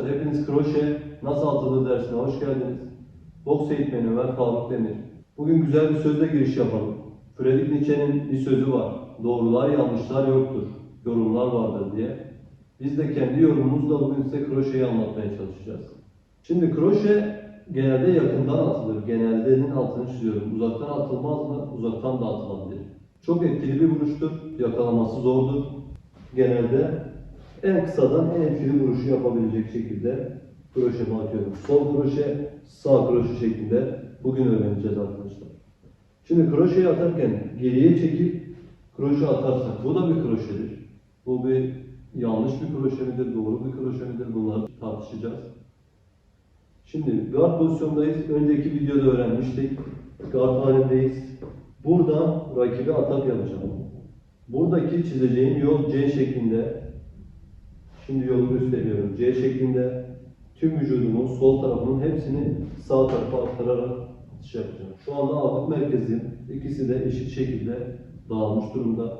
arkadaşlar. Hepiniz kroşe nasıl atılır dersine hoş geldiniz. Boks eğitmeni Ömer Faruk Demir. Bugün güzel bir sözle giriş yapalım. Friedrich Nietzsche'nin bir sözü var. Doğrular yanlışlar yoktur. Yorumlar vardır diye. Biz de kendi yorumumuzla bugün size kroşeyi anlatmaya çalışacağız. Şimdi kroşe genelde yakından atılır. Genelde'nin altını çiziyorum. Uzaktan atılmaz mı? Uzaktan da atılabilir. Çok etkili bir vuruştur. Yakalaması zordur. Genelde en kısadan en etkili vuruşu yapabilecek şekilde kroşemi atıyorum. Sol kroşe, sağ kroşe şeklinde bugün öğreneceğiz arkadaşlar. Şimdi kroşeyi atarken geriye çekip kroşe atarsak bu da bir kroşedir. Bu bir yanlış bir kroşe midir, doğru bir kroşe midir bunları tartışacağız. Şimdi guard pozisyondayız. Önceki videoda öğrenmiştik. Guard halindeyiz. Buradan rakibe atak yapacağım. Buradaki çizeceğim yol C şeklinde. Şimdi yolu gösteriyorum. C şeklinde tüm vücudumun sol tarafının hepsini sağ tarafa aktararak atış yapacağım. Şu anda ağırlık merkezim. İkisi de eşit şekilde dağılmış durumda.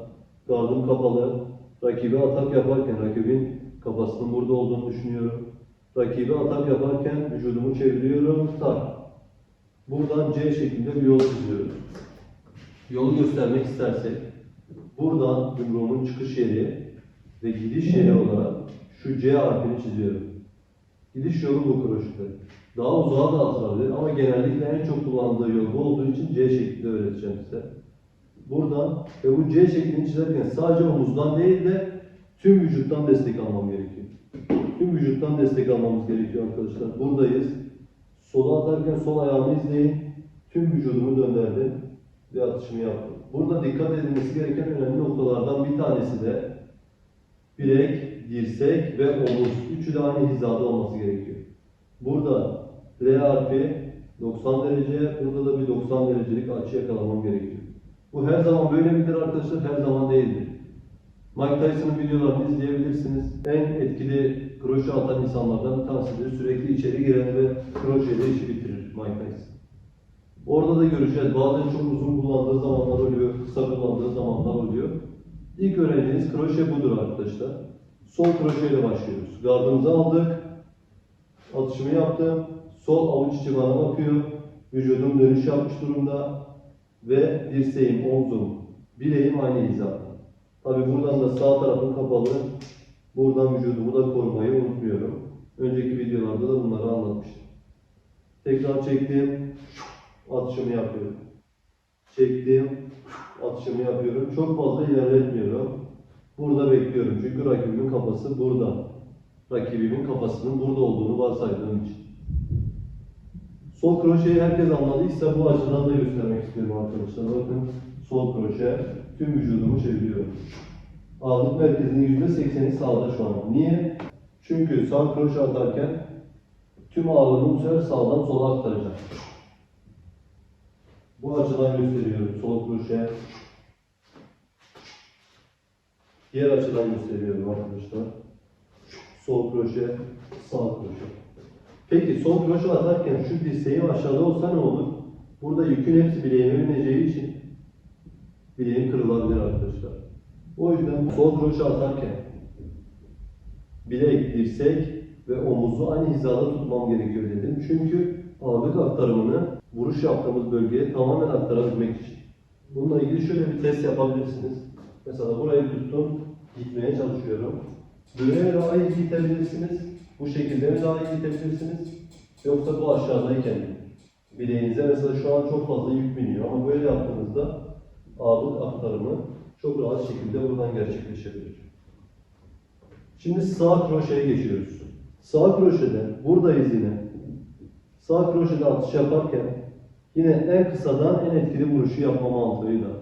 Gardım kapalı. Rakibe atak yaparken rakibin kafasının burada olduğunu düşünüyorum. Rakibe atak yaparken vücudumu çeviriyorum. Tak. Buradan C şeklinde bir yol çiziyorum. Yolu göstermek istersek buradan yumruğumun çıkış yeri ve gidiş yeri olarak şu C harfini çiziyorum. Gidiş yolu bu kroşede. Daha uzağa da atılabilir ama genellikle en çok kullandığı yol bu olduğu için C şeklinde öğreteceğim size. Buradan ve bu C şeklini çizerken sadece omuzdan değil de tüm vücuttan destek almam gerekiyor. Tüm vücuttan destek almamız gerekiyor arkadaşlar. Buradayız. Sola atarken sol ayağımı izleyin. Tüm vücudumu döndürdüm ve atışımı yaptım. Burada dikkat edilmesi gereken önemli noktalardan bir tanesi de bilek, dirsek ve omuz. Üçü de aynı hizada olması gerekiyor. Burada L harfi 90 derece, burada da bir 90 derecelik açı yakalamam gerekiyor. Bu her zaman böyle midir arkadaşlar? Her zaman değildir. Mike Tyson'ın videolarını izleyebilirsiniz. En etkili kroşe atan insanlardan bir tanesidir. Sürekli içeri giren ve kroşeyle işi bitirir Mike Tyson. Orada da göreceğiz. Bazen çok uzun kullandığı zamanlar oluyor, kısa kullandığı zamanlar oluyor. İlk öğrendiğiniz kroşe budur arkadaşlar. Sol kroşeyle başlıyoruz. Gardımızı aldık. Atışımı yaptım. Sol avuç içi bana bakıyor. Vücudum dönüş yapmış durumda. Ve dirseğim, omzum, bileğim aynı hizada. Tabi buradan da sağ tarafım kapalı. Buradan vücudumu da korumayı unutmuyorum. Önceki videolarda da bunları anlatmıştım. Tekrar çektim. Atışımı yapıyorum. Çektim. Atışımı yapıyorum. Çok fazla ilerletmiyorum. Burada bekliyorum. Çünkü rakibimin kafası burada. Rakibimin kafasının burada olduğunu varsaydığım için. Sol kroşeyi herkes anladıysa bu açıdan da göstermek istiyorum arkadaşlar. Bakın sol kroşe tüm vücudumu çeviriyorum. Ağırlık merkezinin %80'i sağda şu an. Niye? Çünkü sağ kroşe atarken tüm ağırlığımı bu sağdan sola aktaracağım. Bu açıdan gösteriyorum. Sol kroşe. Diğer açıdan gösteriyorum arkadaşlar. Sol kroşe, sağ kroşe. Peki sol kroşe atarken şu dirseğim aşağıda olsa ne olur? Burada yükün hepsi bileğime bineceği için bileğim kırılabilir arkadaşlar. O yüzden sol kroşe atarken bilek, dirsek ve omuzu aynı hizada tutmam gerekiyor dedim. Çünkü ağırlık aktarımını vuruş yaptığımız bölgeye tamamen aktarabilmek için. Bununla ilgili şöyle bir test yapabilirsiniz. Mesela burayı tuttum, gitmeye çalışıyorum. Böyle mi daha iyi gidebilirsiniz? Bu şekilde mi daha iyi gidebilirsiniz? Yoksa bu aşağıdayken? Bileğinize mesela şu an çok fazla yük biniyor ama böyle yaptığınızda ağırlık aktarımı çok rahat şekilde buradan gerçekleşebilir. Şimdi sağ kroşeye geçiyoruz. Sağ kroşede buradayız yine. Sağ kroşede atış yaparken yine en kısadan en etkili vuruşu yapma mantığıyla.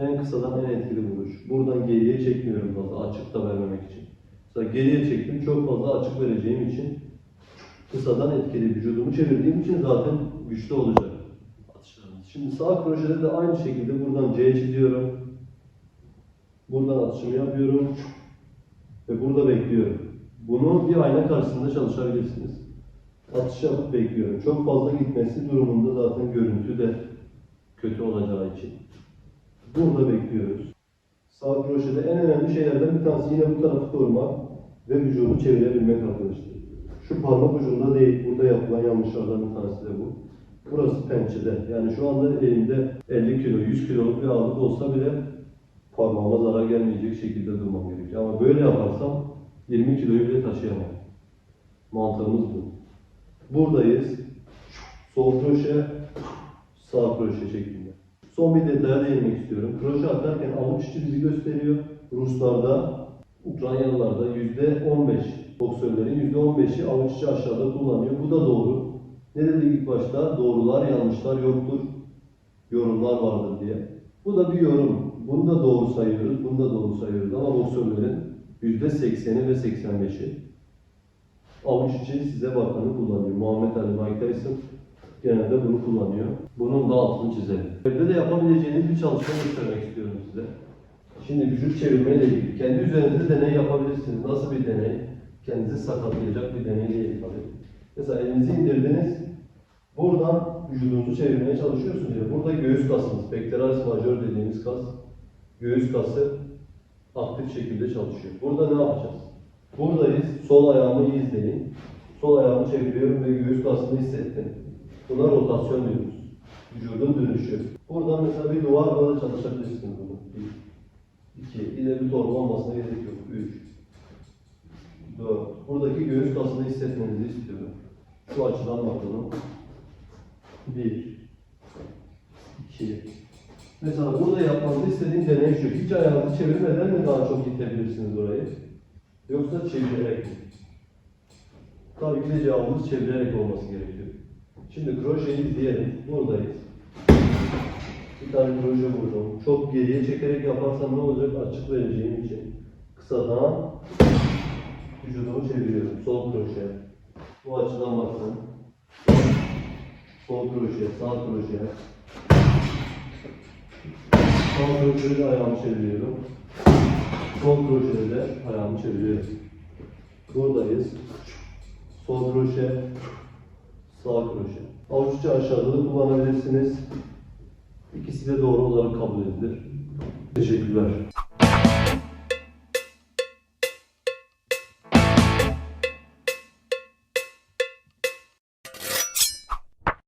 En kısadan en etkili vuruş. Buradan geriye çekmiyorum fazla açık da vermemek için. Mesela geriye çektim çok fazla açık vereceğim için kısadan etkili vücudumu çevirdiğim için zaten güçlü olacak. Şimdi sağ kroşede de aynı şekilde buradan C çiziyorum. Buradan atışımı yapıyorum. Ve burada bekliyorum. Bunu bir ayna karşısında çalışabilirsiniz. Atış yapıp bekliyorum. Çok fazla gitmesi durumunda zaten görüntü de kötü olacağı için. Burada bekliyoruz. Sağ kroşede en önemli şeylerden bir tanesi yine bu tarafı korumak ve vücudu çevirebilmek arkadaşlar. Şu parmak ucunda değil, burada yapılan yanlışlardan bir tanesi de bu. Burası pençede. Yani şu anda elimde 50 kilo, 100 kiloluk bir ağırlık olsa bile parmağıma zarar gelmeyecek şekilde durmam gerekiyor. Ama böyle yaparsam 20 kiloyu bile taşıyamam. Mantığımız bu. Buradayız. Sol kroşe, sağ kroşe şeklinde. Son bir detaya değinmek istiyorum. Kroşe atarken avuç içi bizi gösteriyor. Ruslarda, Ukraynalılarda %15, boksörlerin %15'i avuç içi aşağıda kullanıyor. Bu da doğru. Ne dedik ilk başta? Doğrular, yanlışlar yoktur. Yorumlar vardır diye. Bu da bir yorum. Bunu da doğru sayıyoruz, bunu da doğru sayıyoruz. Ama boksörlerin %80'i ve 85'i avuç içi size bakanı kullanıyor. Muhammed Ali Mike Tyson genelde bunu kullanıyor. Bunun da altını çizelim. Evde de yapabileceğiniz bir çalışma göstermek istiyorum size. Şimdi vücut çevirmeyle ilgili. Kendi üzerinizde deney yapabilirsiniz. Nasıl bir deney? Kendinizi sakatlayacak bir deney değil tabii. Mesela elinizi indirdiniz. Buradan vücudunuzu çevirmeye çalışıyorsunuz ya. Burada göğüs kasınız, pectoralis major dediğimiz kas, göğüs kası aktif şekilde çalışıyor. Burada ne yapacağız? Buradayız. Sol ayağımı izleyin. Sol ayağımı çeviriyorum ve göğüs kasını hissettim. Buna rotasyon diyoruz. Vücudun dönüşü. Buradan mesela bir duvarla da çalışabilirsiniz bunu. Bir, iki, ileri torba olmasına gerek yok. Üç, dört. Buradaki göğüs kasını hissetmenizi istiyorum. Şu açıdan bakalım. Bir, iki. Mesela burada yapmanızı istediğim deney şu. Hiç ayağınızı çevirmeden mi daha çok itebilirsiniz orayı? Yoksa çevirerek mi? Tabii ki de cevabımız çevirerek olması gerekiyor. Şimdi kroşeyi izleyelim. Buradayız. Bir tane proje vurdum. Çok geriye çekerek yaparsam ne olacak? Açık vereceğim için. Kısadan vücudumu çeviriyorum. Sol kroşe. Bu açıdan bakın. Sol kroşe, sağ kroşe. Sağ kroşede ayağımı çeviriyorum. Sol kroşede de ayağımı çeviriyorum. Buradayız. Sol kroşe, sağ kroşe. Avuç aşağıda da kullanabilirsiniz. İkisi de doğru olarak kabul edilir. Teşekkürler.